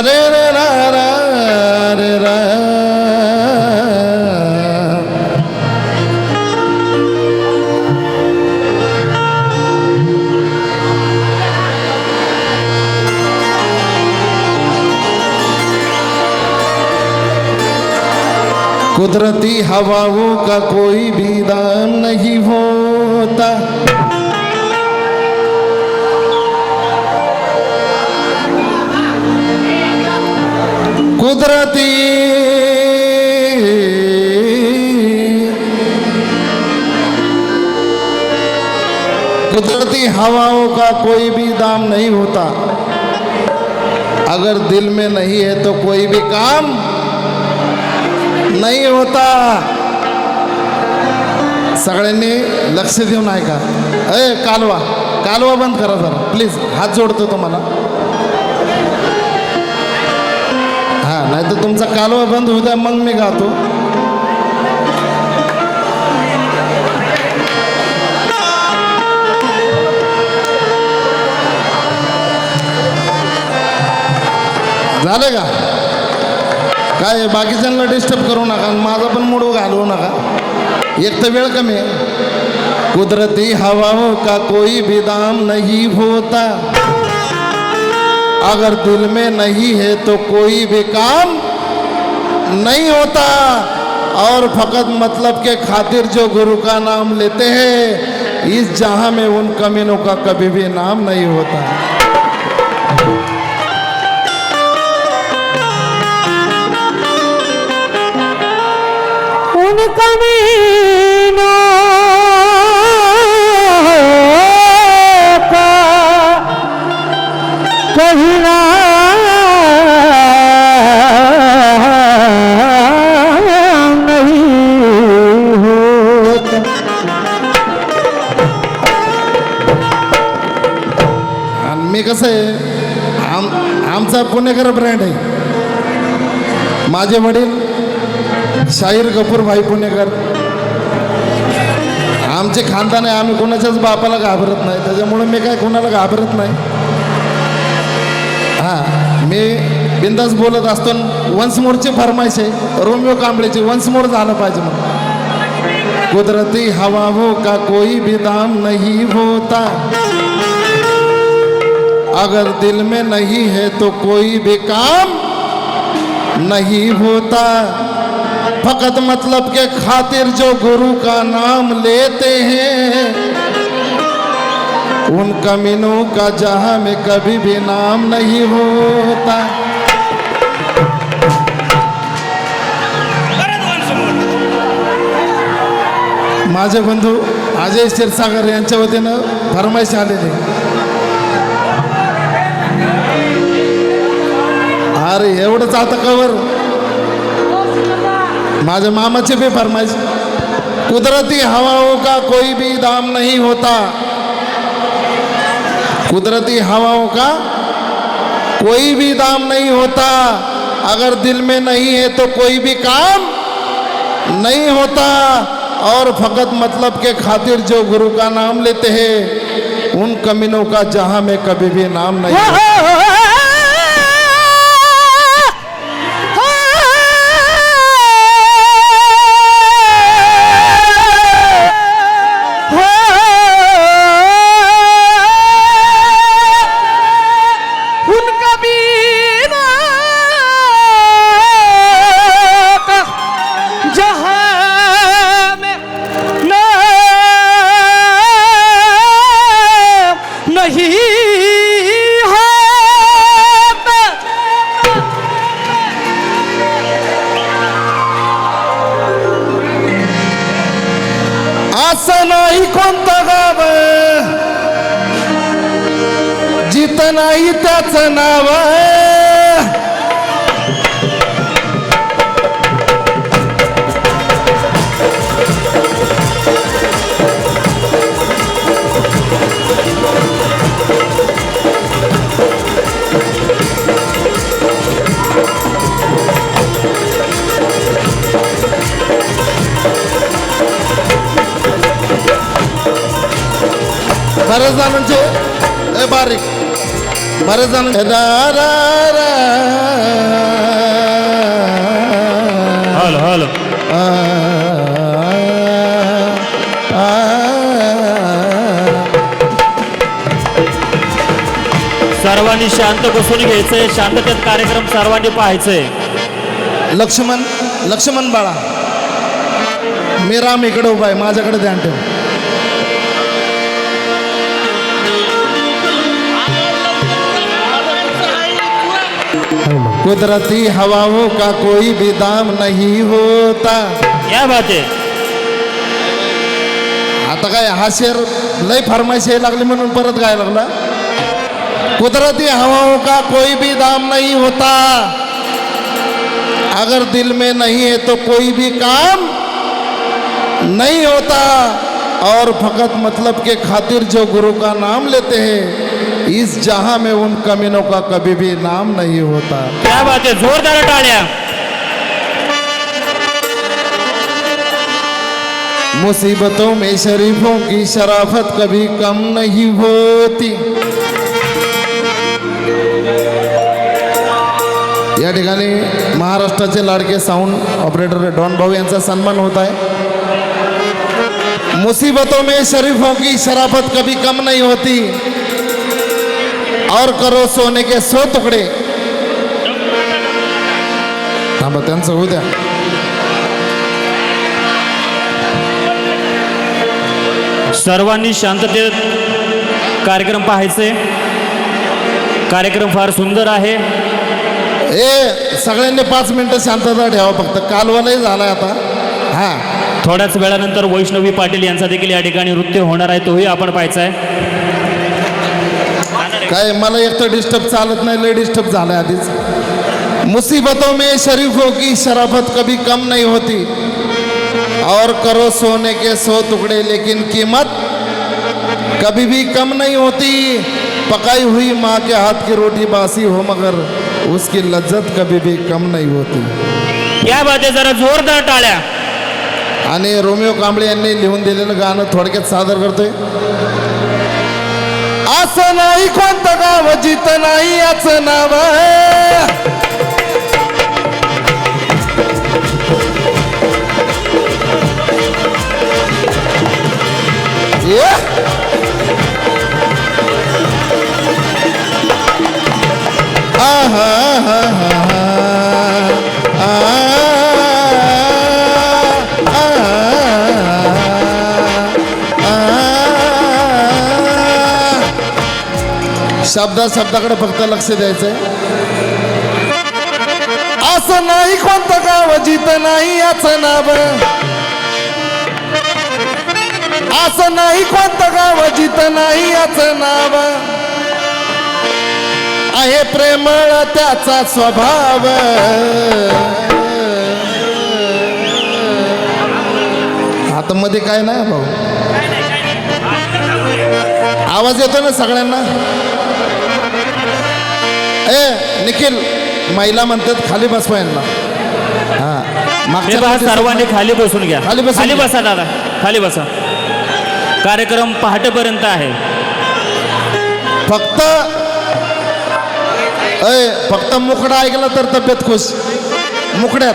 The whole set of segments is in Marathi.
रे रे रा रा रे रा. कुदरती हवाओं का कोई भी दाम नहीं होता। कुदरती। कुदरती हवाओं का कोई भी दाम नहीं होता। अगर दिल में नहीं है तो कोई भी काम नहीं होता। सगळ्यांनी लक्ष देऊन ऐका। अय कालवा कालवा बंद करा जरा प्लीज हात जोडतो तुम्हाला. तर तुमचा कालवा बंद होऊ द्या मग मी गातो. झालं का? काय बाकीच्यांना डिस्टर्ब करू नका आणि माझा पण मूड घालवू नका. एक तर वेळ कमी आहे. कुदरती हवा का कोई भी दाम नहीं होता. अगर दिल में नहीं है तो कोई भी काम नहीं होता। और फकत मतलब के खातिर जो गुरु का नाम लेते हैं, इस जहाँ में उन कमीनों का कभी भी नाम नहीं होता। un camino कसं आहे? आम आमचा पुणेकर ब्रँड आहे. माझे वडील शाहीर कपूर भाई पुणेकर. आमचे खानदान आहे आम्ही कोणाच्याच बापाला घाबरत नाही. त्याच्यामुळे मी काय कोणाला घाबरत नाही. हां मी बिंदास बोलत असतो वन्स मोरची फरमाईश आहे रोमिओ कांबळेची वन्स मोर झालं पाहिजे मग कुदरती हवाओं हो का कोई भी दाम नहीं होता. अगर दिल में नहीं है तो कोई भी काम नहीं होता। फकत मतलब के खातिर जो गुरु का नाम लेते हैं, उन कमीनों का जहाँ में कभी भी नाम नहीं होता। माझे बंधू अजय क्षीरसागर यांच्या वतीनं फरमाईश आलेले अरे एवढंच आता कवर माझ्या मामाची भी फरमाइश कुदरती हवाओं का कोई भी दाम नहीं होता. कुदरती हवाओं का कोई भी दाम नहीं होता. अगर दिल में नहीं है तो कोई भी काम नहीं होता. और फकत मतलब के खातिर जो गुरु का नाम लेते हैं उन कमीनों का जहाँ में कभी भी नाम नहीं होता। असं नाही कोणतं गाव जिथं नाही त्याचं नाव आहे. बऱ्याच म्हणजे बारीक. बऱ्याच जण हॅलो हॅलो. सर्वांनी शांत बसून घ्यायचंय. शांततेत कार्यक्रम सर्वांनी पाहायचंय. लक्ष्मण लक्ष्मण बाळा. मी राम इकडे उभा आहे. माझ्याकडे ध्यान ठेव. कुदरती हवाओं का कोई भी दाम नहीं होता। क्या बात आहे आता काय हा शेर लय फरमाईश यायला लागली म्हणून परत गायला लागला. कुदरती हवाओं का कोई भी दाम नहीं होता। अगर दिल में नहीं है तो कोई भी काम नहीं होता। और फकत मतलब के खातिर जो गुरु का नाम लेते हैं इस जहाँ में उन कमीनों का कभी भी नाम नहीं होता। क्या बात है जोरदार टाळ्या मुसीबतों में शरीफों की शराफत कभी कम नहीं होती। या ठिकाणी महाराष्ट्राचे लाडके साऊंड ऑपरेटर डॉन भाऊ यांचा सन्मान होत आहे. मुसीबतों में शरीफों की शराफत कभी कम नहीं होती। और करो सोने के सो तुकडे थांबा त्यांचं होऊ द्या. सर्वांनी शांततेत कार्यक्रम पाहायचे. कार्यक्रम फार सुंदर आहे. ए सगळ्यांनी पाच मिनिटं शांतता ठेवा फक्त. कालवालाही झालाय आता. हा. थोड्याच वेळानंतर वैष्णवी पाटील यांचा देखील या ठिकाणी नृत्य होणार आहे तोही आपण पाहायचा आहे. काय मला एक तर डिस्टर्ब चालत नाही लय डिस्टर्ब झालाय आधीच. मुसीबतों में शरीफों की शराफत कभी कम नहीं होती। और करो सोने के सौ टुकड़े लेकिन कीमत कभी भी कम नहीं होती। पकाई हुई माँ के हाथ की रोटी बासी हो मगर उसकी लज्जत कभी भी कम नहीं होती। या बात आहे जरा जोरदार टाळ्या. आणि रोमिओ कांबळे यांनी लिहून दिलेलं गाणं थोडक्यात सादर करतोय. असं नाही कोणतं गाव जित नाही याच नाव ये. हा हा हा शब्दा शब्दाकडे फक्त लक्ष द्यायचंय. असं नाही कोणतं गाव जित नाही याचं नाव. असं नाही कोणतं गाव जित नाही याचं नाव. आहे प्रेमळ त्याचा स्वभाव. हातामध्ये काय नाही भाऊ? आवाज येतो ना सगळ्यांना? निखिल महिला म्हणतात खाली बसवा यांना हा मागच्या पहा सर्वांनी खाली बसून घ्या. खाली बसून खाली घ्या. बसा दादा खाली बसा. कार्यक्रम पहाटेपर्यंत आहे. फक्त अय फक्त मुकडा ऐकला तर तब्येत खुश. मुकड्यात.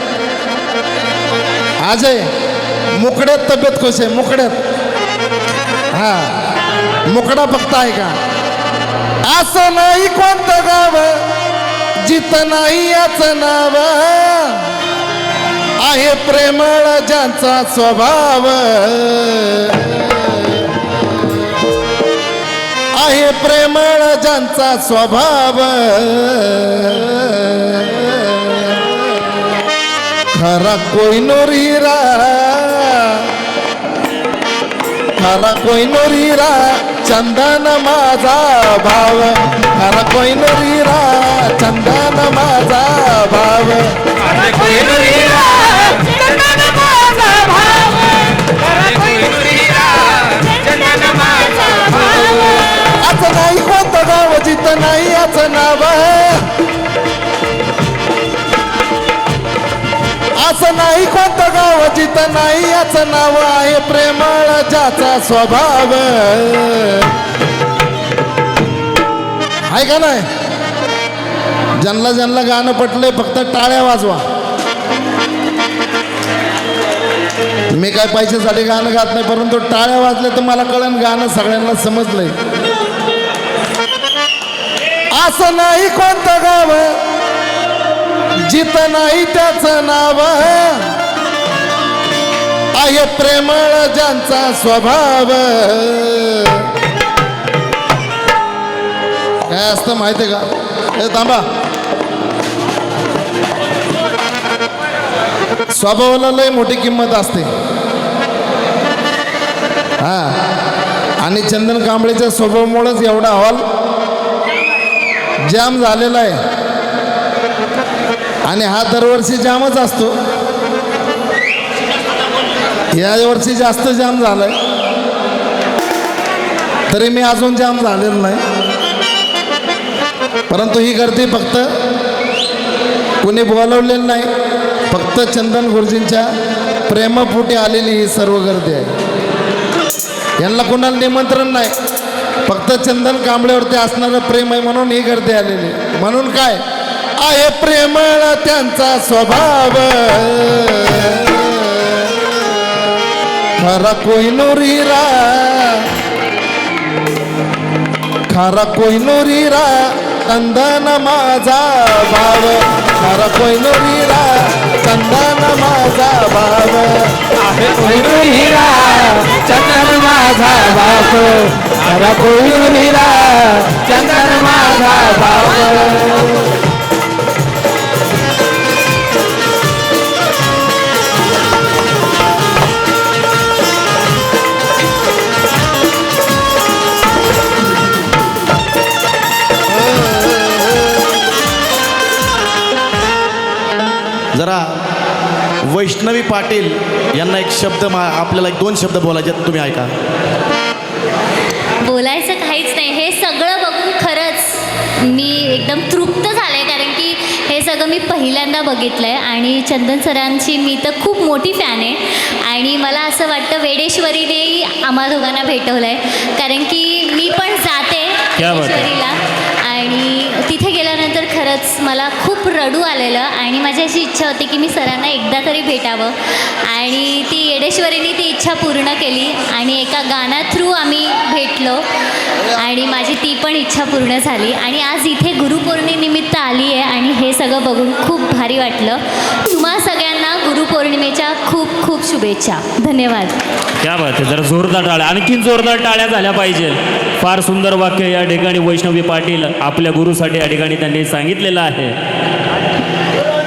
अजय मुकड्यात तब्येत खुश आहे मुकड्यात. हा मुकडा फक्त ऐका. असं नाही कोणतं गाव जित नाही याचं नाव. आहे प्रेमळ ज्यांचा स्वभाव. आहे प्रेमळ ज्यांचा स्वभाव. खरा कोयनोर हिरा खरा कोयनोर हिरा चंदन माझा भाव। खरा कोयनोर हिरा चंदन माझा भाव। असं नाही कोणतं गाव जिथं नाही याचं नाव। असं नाही कोणतं गाव जिथं नाही याचं नाव आहे प्रेमळ ज्याचा स्वभाव. आहे का नाही? ज्यांना ज्यांना गाणं पटलंय फक्त टाळ्या वाजवा. मी काय पैशासाठी गाणं गात नाही परंतु टाळ्या वाजल्या तर मला कळन गाणं सगळ्यांना समजलंय. असं नाही कोणतं गाव जित नाही त्याच नाव आहे प्रेमळ ज्यांचा स्वभाव. काय असतं माहितीये का? हे थांबा. स्वभावाला लय मोठी किंमत असते. हा. आणि चंदन कांबळेच्या स्वभावामुळेच एवढा हॉल जाम झालेला आहे. आणि हा दरवर्षी जामच असतो. या वर्षी जास्त जाम झालाय. तरी मी अजून जाम झालेलो नाही. परंतु ही गर्दी फक्त कुणी बोलवलेलं नाही. फक्त चंदन गुरुजींच्या प्रेमापोटी आलेली ही सर्व गर्दी आहे. यांना कोणाला निमंत्रण नाही. फक्त चंदन कांबळेवरती असणारं प्रेम आहे म्हणून ही गर्दी आलेली आहे. म्हणून काय? आहे प्रेमळ त्यांचा स्वभाव. खरा कोहिनूरीरा खरा कोहिनूरीरा कंदन माझा भाव. खरा कोहिनूरीरा कंदन माझा भाव. आहे कोहिनूर हिरा चंदन माझा भाव. खरा कोहिनूर चंदन माझा भाव. वैष्णवी पाटील यांना एक शब्द मा आपल्याला एक दोन शब्द बोलायचे तुम्ही ऐका. बोलायचं काहीच नाही. हे सगळं बघून खरंच मी एकदम तृप्त झाले कारण की हे सगळं मी पहिल्यांदा बघितलं आहे आणि चंदन सरांची मी तर खूप मोठी फॅन आहे. आणि मला असं वाटतं वेडेश्वरीनेही आम्हा दोघांना भेटवलं आहे कारण की मी पण जाते. वेडेश्वरीला. खरंच मला खूप रडू आलेलं आणि माझी अशी इच्छा होती की मी सरांना एकदा तरी भेटावं. आणि ती येडेश्वरीने ती इच्छा पूर्ण केली आणि एका गाण्या थ्रू आम्ही भेटलो आणि माझी ती पण इच्छा पूर्ण झाली. आणि आज इथे गुरुपौर्णिमेनिमित्त आली आहे आणि हे सगळं बघून खूप भारी वाटलं. तुम्हा सगळ्यांना गुरुपौर्णिमेच्या खूप खूप शुभेच्छा. धन्यवाद. क्या बात आहे. जरा जोरदार टाळ्या. आणखीन जोरदार टाळ्या झाल्या पाहिजे फार सुंदर वाक्य या ठिकाणी वैष्णवी पाटील आपल्या गुरुसाठी या ठिकाणी त्यांनी सांगितलं. सांगितलेलं आहे.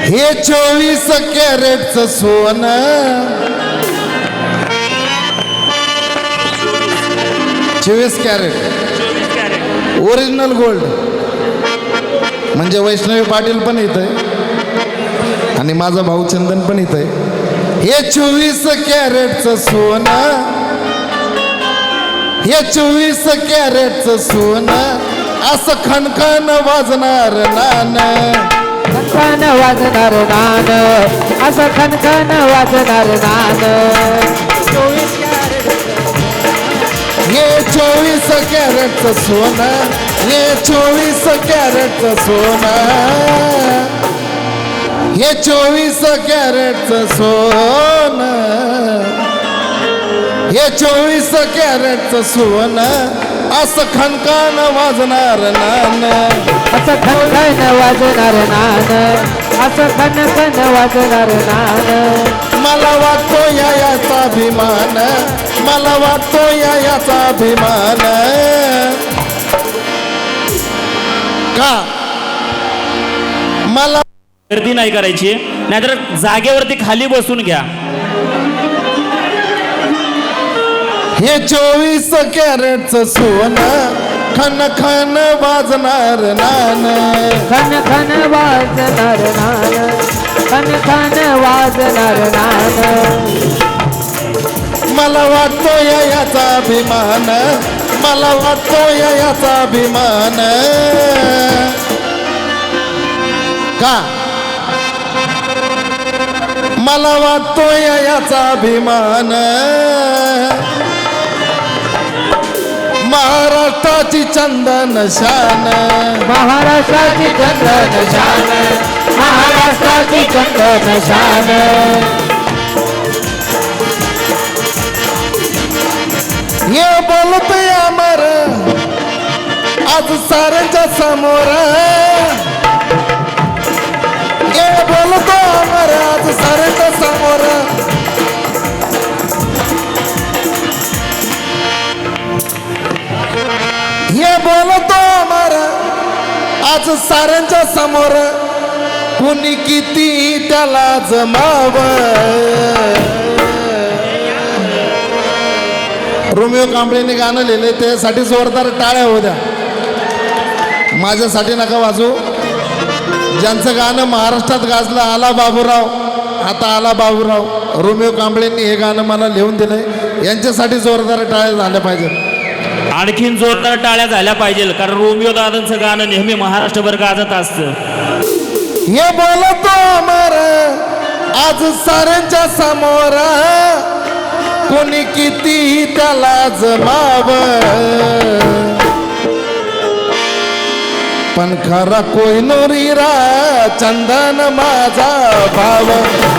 हे चोवीस कॅरेटचं सोनं. चोवीस कॅरेट. ओरिजिनल गोल्ड म्हणजे वैष्णवी पाटील पण इथं आहे. आणि माझा भाऊ चंदन पण इथं आहे. हे चोवीस कॅरेटचं सोनं. हे चोवीस कॅरेटचं सोनं. असं खणखण वाजणार नानं. खनखन वाजणार नान. असं खनखन वाजणार नान. हे चोवीस कॅरेटचं सोनं. हे चोवीस कॅरेटचं सोनं. हे चोवीस कॅरेटचं सोनं. हे चोवीस कॅरेटचं सोनं. असं खणकान वाजणार नान. असं खनखन वाजणार नान. असं खनखन वाजणार नान. मला वाटतो या याचा अभिमान. मला वाटतो या याचा अभिमान. का? मला गर्दी नाही करायची. नाहीतर जागेवरती खाली बसून घ्या. हे चोवीस कॅरेटचं सोनं खन खन वाजणार नान खन खन वाजणार नान खन खन वाजणार नान मला वाटतो या याचा अभिमान मला वाटतो या याचा अभिमान. का? मला वाटतो या याचा अभिमान. महाराष्ट्राची चंदन शान. महाराष्ट्राची चंदन शान. महाराष्ट्राची चंदन शान. हे बोलते अमर आज साऱ्यांच्या समोर. ये बोलतो अमर आज साऱ्यांच्या समोर. आज साऱ्यांच्या समोर कुणी किती त्याला जमाव? रोमिओ कांबळेने गाणं लिहिले त्यासाठी जोरदार टाळ्या होत्या माझ्यासाठी नका वाजू ज्यांचं गाणं महाराष्ट्रात गाजलं आला बाबूराव. आता आला बाबूराव. रोमिओ कांबळेंनी हे गाणं मला लिहून दिलंय. यांच्यासाठी जोरदार टाळ्या झाल्या पाहिजेत. आणखीन जोरदार टाळ्या झाल्या पाहिजे कारण रोमिओ दादांचं गाणं नेहमी महाराष्ट्रभर गाजत असतं. हे बोलतो अमर आज साऱ्यांच्या समोर. कोणी किती त्याला जमाव? पण खरा कोयनोरीरा चंदन माझा भाव.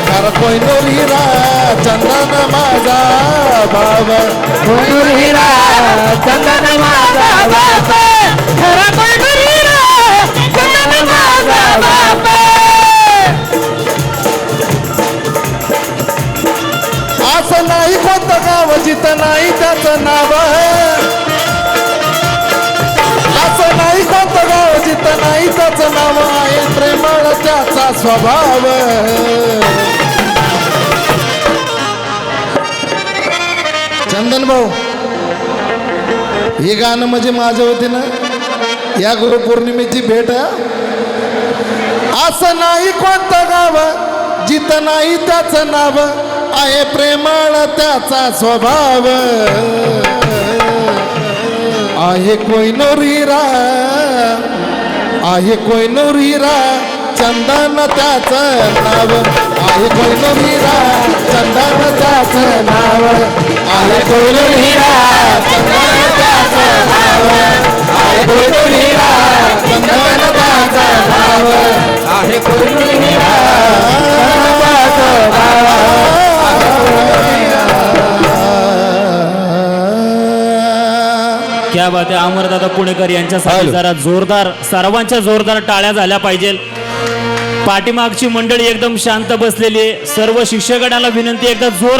खरा कोयनोरीरा चंदन माझा भाव. हिरा चंदन माझा बाप खरा चंदन माझा बाप असं नाही कोणतं गाव जिथं नाही त्याचं नाव असं नाही कोणतं नाही त्याचं नाव आहे प्रेमळ त्याचा स्वभाव चंदन भाऊ हे गाणं म्हणजे माझ्या वतीनं या गुरुपौर्णिमेची भेट आहे. असं नाही कोणतं गाव जित नाही त्याचं नाव आहे प्रेमळ त्याचा स्वभाव आहे. कोयनोरीरा आहे कोयनूर हिरा चंदन त्याचं नाव. आहे कोयनूर हिरा चंदन त्याचं नाव. आहे कोयनूर हिरा चंदन त्याचं नाव. आहे कोयनूर हिरा चंदन त्याचं नाव. आहे कोयनूर हिरा चंदन त्याचं नाव. आहे कोयनूर हिरा क्या बात आहे अमरदादा पुणेकर यांच्यासाठी जरा जोरदार सर्वांच्या जोरदार टाळ्या झाल्या पाहिजे पाठीमागची मंडळी एकदम शांत बसलेली आहे. सर्व शिक्षकांना विनंती एकदा जोर